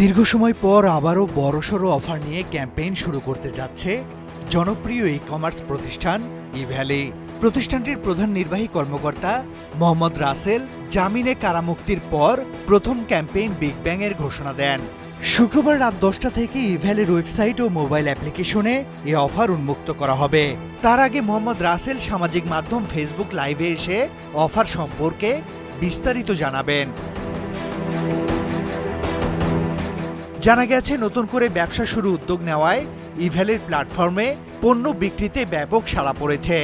দীর্ঘ সময় পর আবারও বড়সড় অফার নিয়ে ক্যাম্পেইন শুরু করতে যাচ্ছে জনপ্রিয় ই কমার্স প্রতিষ্ঠান ইভ্যালি প্রতিষ্ঠানটির প্রধান নির্বাহী কর্মকর্তা মোহাম্মদ রাসেল জামিনে কারামুক্তির পর প্রথম ক্যাম্পেইন বিগ ব্যাং এর ঘোষণা দেন। শুক্রবার রাত দশটা থেকে ইভ্যালের ওয়েবসাইট ও মোবাইল অ্যাপ্লিকেশনে এ অফার উন্মুক্ত করা হবে। তার আগে মোহাম্মদ রাসেল সামাজিক মাধ্যম ফেসবুক লাইভে এসে অফার সম্পর্কে বিস্তারিত জানাবেন। জানা গেছে, নতুন করে ব্যবসা শুরু উদ্যোগ নেওয়ায় ইভ্যালের প্ল্যাটফর্মে পণ্য বিক্রিতে ব্যাপক সাড়া পড়েছে।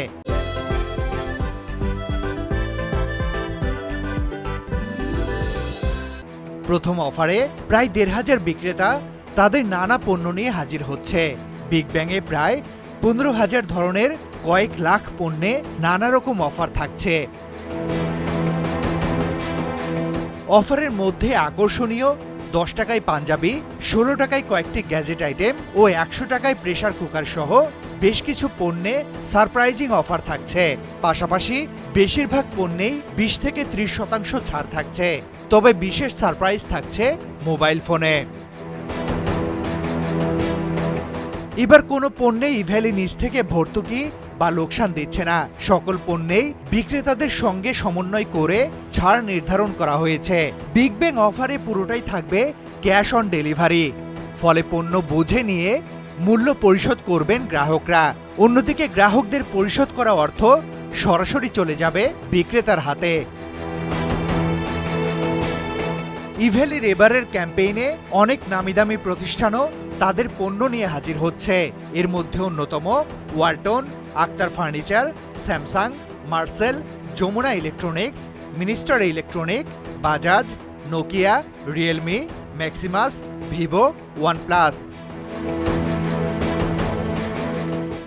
প্রথম অফারে প্রায় দেড় হাজার বিক্রেতা তাদের নানা পণ্য নিয়ে হাজির হচ্ছে। বিগ ব্যাংয়ে প্রায় পনেরো হাজার ধরনের কয়েক লাখ পণ্যে নানা রকম অফার থাকছে। অফারের মধ্যে আকর্ষণীয় দশ টাকায় পাঞ্জাবি, ষোলো টাকায় কয়েকটি গ্যাজেট আইটেম ও একশো টাকায় প্রেসার কুকার সহ বেশ কিছু পণ্যে সারপ্রাইজিং অফার থাকছে। পাশাপাশি বেশিরভাগ পণ্যেই বিশ থেকে ত্রিশ শতাংশ ছাড় থাকছে। তবে বিশেষ সারপ্রাইজ থাকছে মোবাইল ফোনে এবার কোনো পণ্যে ইভ্যালি নিচ থেকে ভর্তুকি বা লোকসান দিচ্ছে না। সকল পণ্যেই বিক্রেতাদের সঙ্গে সমন্বয় করে ছাড় নির্ধারণ করা হয়েছে। বিগ ব্যাং অফারে পুরোটাই থাকবে ক্যাশ অন ডেলিভারি ফলে পণ্য বুঝে নিয়ে মূল্য পরিশোধ করবেন গ্রাহকরা। অন্যদিকে গ্রাহকদের পরিশোধ করা অর্থ সরাসরি চলে যাবে বিক্রেতার হাতে। ইভ্যালির এবারের ক্যাম্পেইনে অনেক নামিদামি প্রতিষ্ঠানও তাদের পণ্য নিয়ে হাজির হচ্ছে। এর মধ্যে অন্যতম Walton Akhtar furniture Samsung Marcel Jamuna electronics Minister electronic Bajaj Nokia Realme Maximus Vivo OnePlus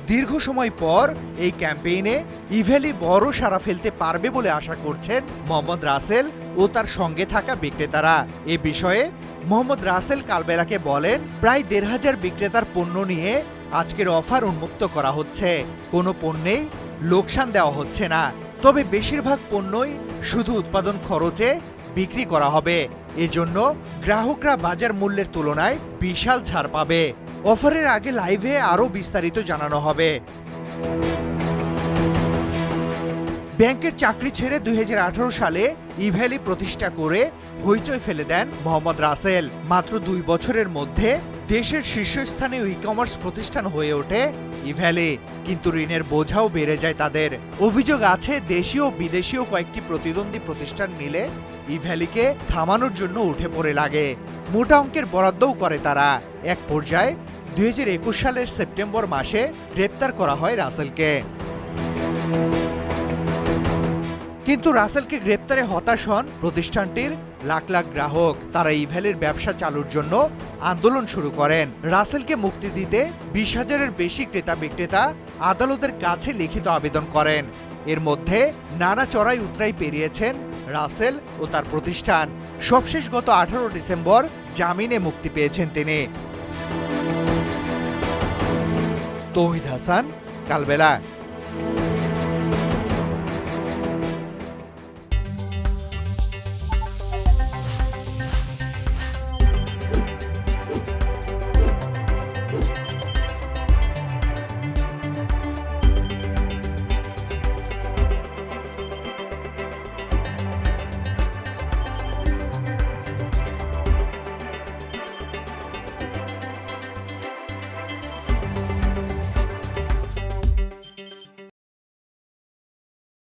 দীর্ঘ সময় পর এই ক্যাম্পেইনে ইভেলি বড় সাড়া ফেলতে পারবে বলে আশা করছেন মোহাম্মদ রাসেল ও তার সঙ্গে থাকা বিক্রেতারা। এ বিষয়ে মোহাম্মদ রাসেল কালবেলাকে বলেন, প্রায় দেড় হাজার বিক্রেতার পণ্য নিয়ে আজকের অফার উন্মুক্ত করা হচ্ছে। কোনো পণ্যেই লোকসান দেওয়া হচ্ছে না। তবে বেশিরভাগ পণ্যই শুধু উৎপাদন খরচে বিক্রি করা হবে। এজন্য গ্রাহকরা বাজার মূল্যের তুলনায় বিশাল ছাড় পাবে। অফারের আগে লাইভে আরও বিস্তারিত জানানো হবে। ব্যাংকের চাকরি ছেড়ে দুই হাজার আঠারো সালে ইভ্যালি প্রতিষ্ঠা করে হইচই ফেলে দেন মোহাম্মদ রাসেল। মাত্র দুই বছরের মধ্যে দেশের শীর্ষস্থানীয় ই কমার্স প্রতিষ্ঠান হয়ে ওঠে ইভ্যালি। কিন্তু ঋণের বোঝাও বেড়ে যায় তাদের। অভিযোগ আছে, দেশীয় বিদেশীয় কয়েকটি প্রতিদ্বন্দ্বী প্রতিষ্ঠান মিলে ইভ্যালিকে থামানোর জন্য উঠে পড়ে লাগে। মোটা অঙ্কের বরাদ্দও করে তারা। এক পর্যায়ে দু হাজার একুশ সালের সেপ্টেম্বর মাসে গ্রেপ্তার করা হয় রাসেলকে। কিন্তু রাসেলকে গ্রেপ্তারে হতাশ হন প্রতিষ্ঠানটির লাখ লাখ গ্রাহক তারা ইভ্যালির ব্যবসা চালুর জন্য আন্দোলন শুরু করেন। রাসেলকে মুক্তি দিতে বিশ হাজারের বেশি ক্রেতা বিক্রেতা আদালতের কাছে লিখিত আবেদন করেন। এর মধ্যে নানা চড়াই উতরাই পেরিয়েছেন রাসেল ও তার প্রতিষ্ঠান। সবশেষ গত আঠারো ডিসেম্বর জামিনে মুক্তি পেয়েছেন তিনি। তৌহিদ হাসান, কালবেলা।